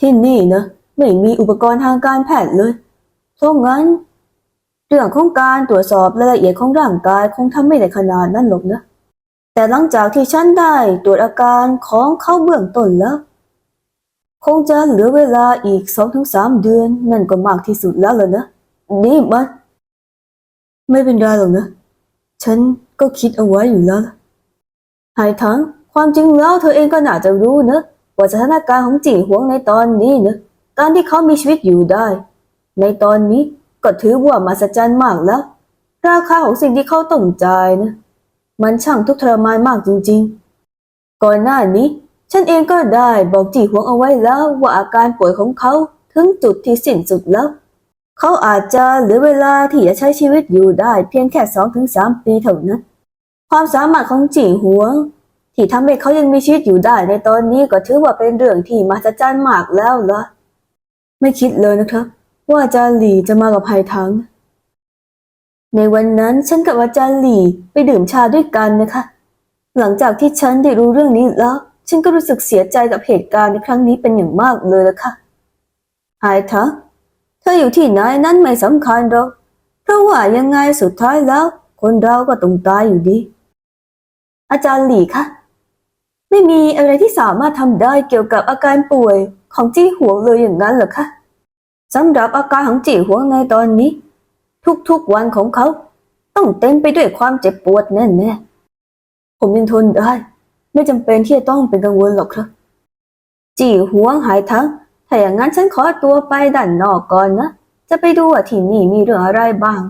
ที่นี่นะไม่มีอุปกรณ์ทางการแพทย์เลยเพราะงั้น เรื่องของการตรวจสอบรายละเอียดของร่างกายคงทำไม่ได้ขนาดนั้นหรอกนะ แต่หลังจากที่ฉันได้ตรวจอาการของเขาเบื้องต้นแล้ว คงจะเหลือเวลาอีกสองถึงสามเดือนนั่นก็มากที่สุดแล้วล่ะนะ นี่มัน ไม่เป็นไรหรอกนะ ฉันก็คิดเอาไว้อยู่แล้วล่ะหายทั้งความจริงแล้วเธอเองก็น่าจะรู้นะ ว่าสถานการณ์ของจีหวงในตอนนี้นะการที่เขามีชีวิตอยู่ได้ ในตอนนี้ก็ถือว่ามาสจรรย์มากแล้ว ราคาของสิ่งที่เขาต้องจ่ายนะ มันช่างทุกข์ทรมานมากจริงๆ ก่อนหน้านี้ ฉันเองก็ได้บอกจีหวงเอาไว้แล้วว่าอาการป่วยของเขาถึงจุดที่สิ้นสุดแล้ว เขาอาจจะเหลือเวลาที่จะใช้ชีวิตอยู่ได้เพียงแค่สองถึงสามปีเท่านั้น ความสามารถของจีหวง ที่ทำให้เขายังมีชีวิตอยู่ได้ในตอนนี้ก็ถือว่าเป็นเรื่องที่มหัศจรรย์มากแล้วล่ะไม่คิดเลยนะครับ ว่าอาจารย์หลี่จะมากับไผ่ทังในวันนั้นฉันกับอาจารย์หลี่ไปดื่มชาด้วยกันนะคะ หลังจากที่ฉันได้รู้เรื่องนี้แล้ว ฉันก็รู้สึกเสียใจกับเหตุการณ์ในครั้งนี้เป็นอย่างมากเลยละค่ะหายทังเธออยู่ที่ไหนนั้นไม่สำคัญหรอกเพราะว่ายังไงสุดท้ายแล้ว คนเราก็ต้องตายอยู่ดี อาจารย์หลี่คะ ไม่มีอะไรที่สามารถทำได้เกี่ยวกับอาการป่วยของจี้หวเลยอย่างนั้นเหรอคะสำหรับอาการของจี้หวงในตอนนี้ ทุกๆวันของเขา ต้องเต็มไปด้วยความเจ็บปวดแน่ๆผมยังทนได้ ไม่จำเป็นที่จะต้องเป็นกังวลหรอกครับจี้หวหายทั้งถ้าอย่างนั้นฉันขอตัวไปด้านนอกก่อนนะ จะไปดูว่าที่นี่มีเรื่องอะไรบ้าง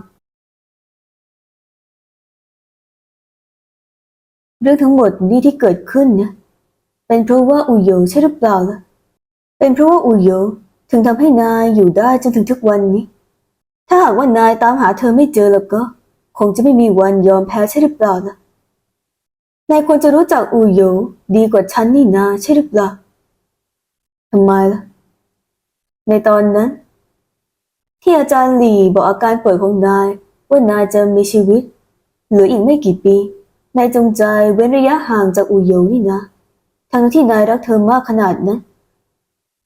รื่องทั้งหมดนี้ที่เกิดขึ้นเนี่ยเป็นเพราะว่าอุโยใช่หรือเปล่าล่ะ เป็นเพราะว่าอุโยถึงทำให้นายอยู่ได้จนถึงทุกวันนี้ ถ้าหากว่านายตามหาเธอไม่เจอแล้วก็ คงจะไม่มีวันยอมแพ้ใช่หรือเปล่าล่ะ นายควรจะรู้จักอุโยดีกว่าฉันนี่นาใช่หรือเปล่าทำไมล่ะ ในตอนนั้น ที่อาจารย์หลี่บอกอาการป่วยของนายว่านายจะมีชีวิตเหลืออีกไม่กี่ปี นายจงใจเว้นระยะห่างจากอูโยนี่นะ ทั้งที่นายรักเธอมากขนาดนั้น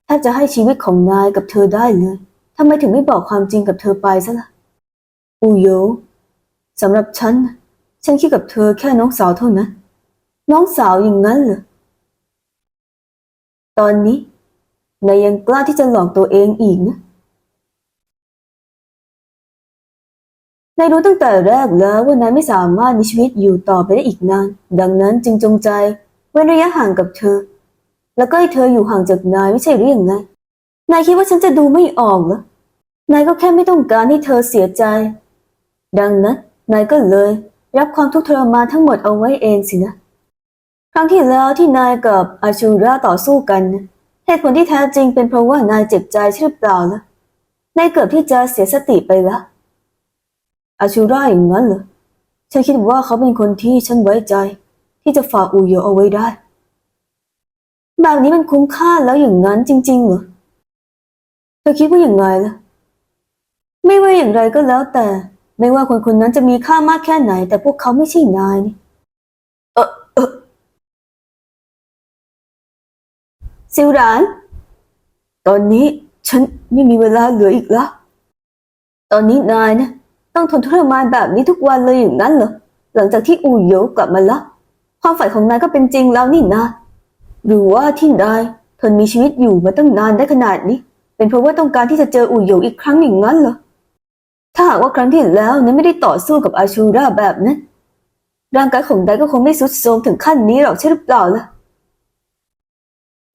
ถ้าจะให้ชีวิตของนายกับเธอได้เลยทำไมถึงไม่บอกความจริงกับเธอไปซะล่ะ อูโยสำหรับฉัน ฉันคิดกับเธอแค่น้องสาวเท่านั้น น้องสาวอย่างนั้นเหรอ ตอนนี้นายยังกล้าที่จะหลอกตัวเองอีกนะ นายรู้ตั้งแต่แรกแล้วว่านายไม่สามารถมีชีวิตอยู่ต่อไปได้อีกนาน ดังนั้นจึงจงใจเว้นระยะห่างกับเธอ แล้วก็ให้เธออยู่ห่างจากนายไม่ใช่หรือยังไง นายคิดว่าฉันจะดูไม่ออกเหรอนายก็แค่ไม่ต้องการให้เธอเสียใจ ดังนั้นนายก็เลย รับความทุกข์ทรมานทั้งหมดเอาไว้เองสินะ ครั้งที่แล้วที่นายกับอาชูราต่อสู้กันเหตุผลที่แท้จริงเป็นเพราะว่านายเจ็บใจใช่หรือเปล่าล่ะนายเกือบที่จะเสียสติไปแล้ว อาชูราอย่างนั้นเหรอฉันคิดว่าเขาเป็นคนที่ฉันไว้ใจ ที่จะฝากอูโยเอาไว้ได้ แบบนี้มันคุ้มค่าแล้วอย่างนั้นจริง ๆ เหรอเธอคิดว่าอย่างไรล่ะ ไม่ว่าอย่างไรก็แล้วแต่ ไม่ว่าคนคนนั้นจะมีค่ามากแค่ไหน แต่พวกเขาไม่ใช่นายนี่เออเออซิวหราน ตอนนี้ฉันไม่มีเวลาเหลืออีกแล้ว ตอนนี้นายนะ ต้องทนทรมานแบบนี้ทุกวันเลยอย่างนั้นเหรอหลังจากที่อูโยกลับมาแล้วความฝันของนายก็เป็นจริงแล้วนี่นาหรือว่าที่นายทนมีชีวิตอยู่มาตั้งนานได้ขนาดนี้ เป็นเพราะว่าต้องการที่จะเจออูโยอีกครั้งอย่างนั้นเหรอถ้าหากว่าครั้งที่แล้วนั้นไม่ได้ต่อสู้กับอาชูราแบบนั้นร่างกายของนายก็คงไม่สุดโทรมถึงขั้นนี้หรอกใช่หรือเปล่าล่ะ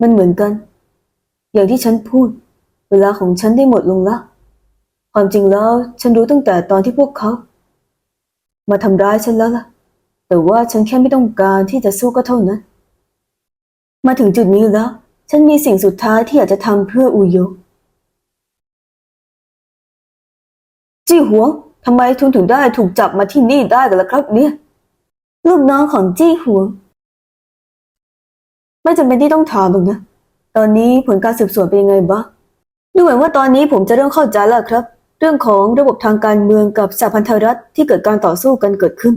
มันเหมือนกัน อย่างที่ฉันพูด เวลาของฉันได้หมดลงแล้ว ความจริงแล้วฉันรู้ตั้งแต่ตอนที่พวกเขา มาทำร้ายฉันแล้วล่ะ แต่ว่าฉันแค่ไม่ต้องการที่จะสู้ก็เท่านั้น มาถึงจุดนี้แล้ว ฉันมีสิ่งสุดท้ายที่อยากจะทำเพื่ออูโยจี้หวงทำไมทุนถึงได้ถูกจับมาที่นี่ได้กันล่ะครับ เนี่ย ลูกน้องของจี้หวง ไม่จำเป็นที่ต้องถามหรอกนะ ตอนนี้ผลการสืบสวนเป็นยังไงบ้างดูเหมือนว่าตอนนี้ผมจะเริ่มเข้าใจแล้วครับ เรื่องของระบบทางการเมืองกับสหพันธรัฐที่เกิดการต่อสู้กันเกิดขึ้น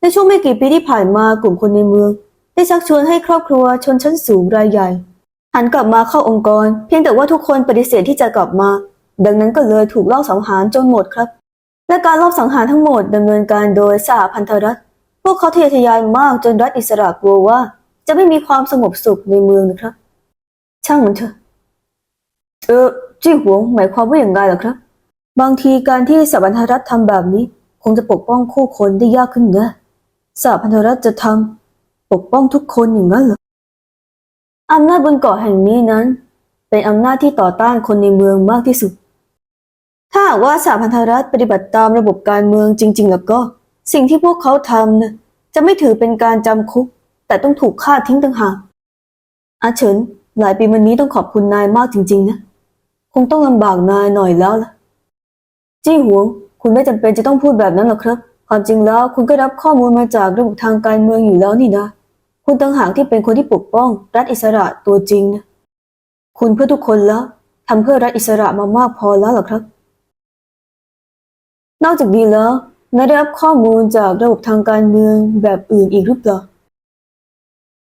ในช่วงไม่กี่ปีที่ผ่านมากลุ่มคนในเมือง ได้ชักชวนให้ครอบครัวชนชั้นสูงรายใหญ่หันกลับมาเข้าองค์กร เพียงแต่ว่าทุกคนปฏิเสธที่จะกลับมา ดังนั้นก็เลยถูกลอบสังหารจนหมดครับ และการลอบสังหารทั้งหมดดำเนินการโดยสหพันธรัฐ พวกเขาทะเยอทะยานมากจนรัฐอิสระกลัวว่า จะไม่มีความสงบสุขในเมืองนะครับ ช่างมันเถอะเออจี้หวงหมายความว่าอย่างไรล่ะครับ บางทีการที่สหพันธรัฐทำแบบนี้ คงจะปกป้องคู่คนได้ยากขึ้นนะสหพันธรัฐจะทำปกป้องทุกคนอย่างนั้นเหรออำนาจบนเกาะแห่งนี้นั้น เป็นอำนาจที่ต่อต้านคนในเมืองมากที่สุด ถ้าหากว่าสหพันธรัฐปฏิบัติตามระบบการเมืองจริง ๆ แล้วก็ สิ่งที่พวกเขาทำนะจะไม่ถือเป็นการจำคุก แต่ต้องถูกฆ่าทิ้งต่างหากอาเฉินหลายปีมานี้ต้องขอบคุณนายมากจริง ๆ นะ คงต้องลำบากนายหน่อยแล้วล่ะ จี้หวง คุณไม่จำเป็นจะต้องพูดแบบนั้นหรอกครับ ความจริงแล้วคุณก็รับข้อมูลมาจากระบบทางการเมืองอยู่แล้วนี่นะ คุณต่างหากที่เป็นคนที่ปกป้อง รัฐอิสระตัวจริงนะ คุณเพื่อทุกคนแล้วทำเพื่อรัฐอิสระมามากพอแล้วหรอครับ นอกจากนี้แล้วนายได้รับข้อมูลจากระบบทางการเมืองแบบอื่นอีกหรือเปล่า